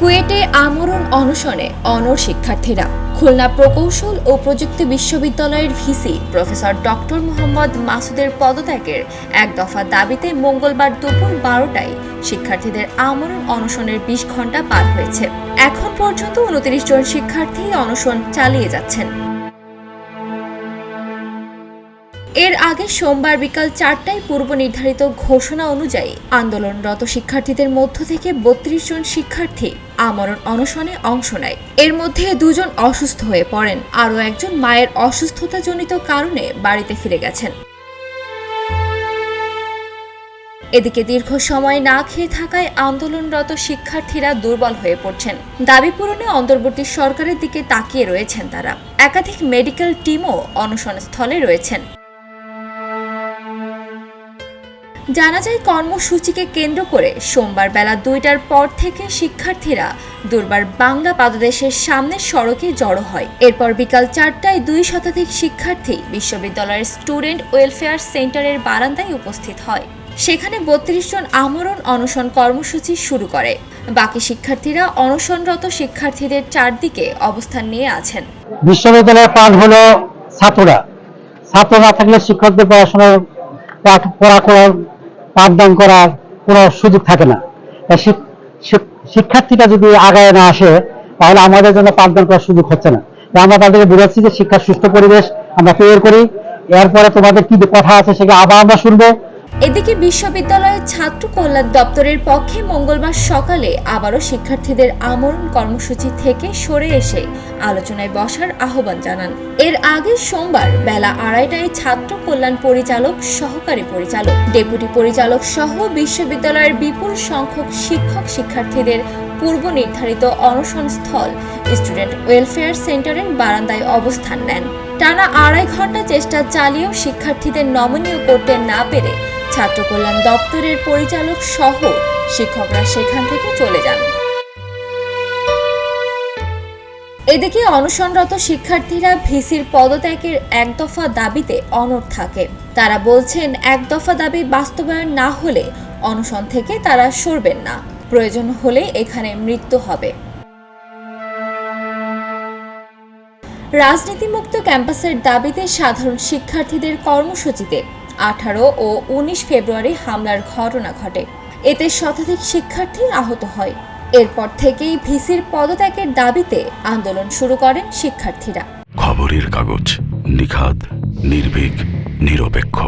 কুয়েটে আমরণ অনশনে অনর শিক্ষার্থীরা, খুলনা প্রকৌশল ও প্রযুক্তি বিশ্ববিদ্যালয়ের ভিসি প্রফেসর ডক্টর মোহাম্মদ মাসুদের পদত্যাগের এক দফা দাবিতে মঙ্গলবার দুপুর বারোটায় শিক্ষার্থীদের আমরণ অনশনের বিশ ঘণ্টা পার হয়েছে। এখন পর্যন্ত উনত্রিশ জন শিক্ষার্থী অনশন চালিয়ে যাচ্ছেন। এর আগে সোমবার বিকাল চারটায় পূর্ব নির্ধারিত ঘোষণা অনুযায়ী আন্দোলনরত শিক্ষার্থীদের মধ্য থেকে বত্রিশ জন শিক্ষার্থী আমরণ অনশনে অংশ নেয়। এর মধ্যে দুজন অসুস্থ হয়ে পড়েন। আরও একজন মায়ের অসুস্থতাজনিত কারণে বাড়িতে ফিরে গেছেন। এদিকে দীর্ঘ সময় না খেয়ে থাকায় আন্দোলনরত শিক্ষার্থীরা দুর্বল হয়ে পড়ছেন। দাবি পূরণে অন্তর্বর্তী সরকারের দিকে তাকিয়ে রয়েছেন তারা। একাধিক মেডিকেল টিমও অনশন স্থলে রয়েছেন। জানা যায় কর্মসূচিকে কেন্দ্র করে সোমবার বেলা দুইটার পর থেকে শিক্ষার্থীরা দুর্বার বাংলা পাদদেশের সামনের সড়কে জড়ো হয়। এরপর বিকাল চারটায় দুই শতাধিক শিক্ষার্থী বিশ্ববিদ্যালয়ের স্টুডেন্ট ওয়েলফেয়ার সেন্টারের বারান্দায় উপস্থিত হয়। সেখানে বত্রিশ জন আমরণ অনশন কর্মসূচি শুরু করে। বাকি শিক্ষার্থীরা অনশনরত শিক্ষার্থীদের চারদিকে অবস্থান নিয়ে আছেন। বিশ্ববিদ্যালয়ের প্রাণ হলো ছাত্ররা। ছাত্র না থাকলে শিক্ষকদের পড়াশোনার পাঠ পড়া করার পাঠদান করার কোনো সুযোগ থাকে না। তাই শিক- শিক- শিক্ষার্থীটা যদি আগায় না আসে, তাহলে আমাদের জন্য পাঠদান করার সুযোগ হচ্ছে না। আমরা তাদেরকে বুঝাচ্ছি যে শিক্ষার সুস্থ পরিবেশ আমরা তৈরি করি। এরপরে তোমাদের কি কথা আছে সেটা আবার আমরা শুনব। এদিকে বিশ্ববিদ্যালয়ের ছাত্র কল্যাণ দপ্তরের পক্ষে মঙ্গলবার সকালে আবারও শিক্ষার্থীদের আমরণ কর্মসূচি থেকে সরে এসে আলোচনায় বসার আহ্বান জানান। এর আগে সোমবার বেলা আড়াইটায় ছাত্র কল্যাণ পরিচালক, সহকারী পরিচালক, ডেপুটি পরিচালক সহ বিশ্ববিদ্যালয়ের বিপুল সংখ্যক শিক্ষক শিক্ষার্থীদের পূর্ব নির্ধারিত অনশন স্থল, স্টুডেন্ট ওয়েলফেয়ার সেন্টারের বারান্দায় অবস্থান নেন। টানা আড়াই ঘণ্টা চেষ্টা চালিয়েও শিক্ষার্থীদের নমনীয় করতে না পেরে ছাত্র কল্যাণ দপ্তরের পরিচালক সহ শিক্ষকরা সেখান থেকে চলে যান। এদিকে অনশনরত শিক্ষার্থীরা ভিসির পদত্যাগের এক দফা দাবিতে অনড় থাকে। তারা বলছেন, এক দফা দাবি বাস্তবায়ন না হলে অনশন থেকে তারা সরবেন না। প্রয়োজন হলে এখানে মৃত্যু হবে। রাজনীতিমুক্ত ক্যাম্পাসের দাবিতে সাধারণ শিক্ষার্থীদের কর্মসূচিতে আঠারো ও উনিশ ফেব্রুয়ারি হামলার ঘটনা ঘটে। এতে শতাধিক শিক্ষার্থী আহত হয়। এরপর থেকেই ভিসির পদত্যাগের দাবিতে আন্দোলন শুরু করেন শিক্ষার্থীরা। খবরের কাগজ নিখাদ, নির্ভীক, নিরপেক্ষ।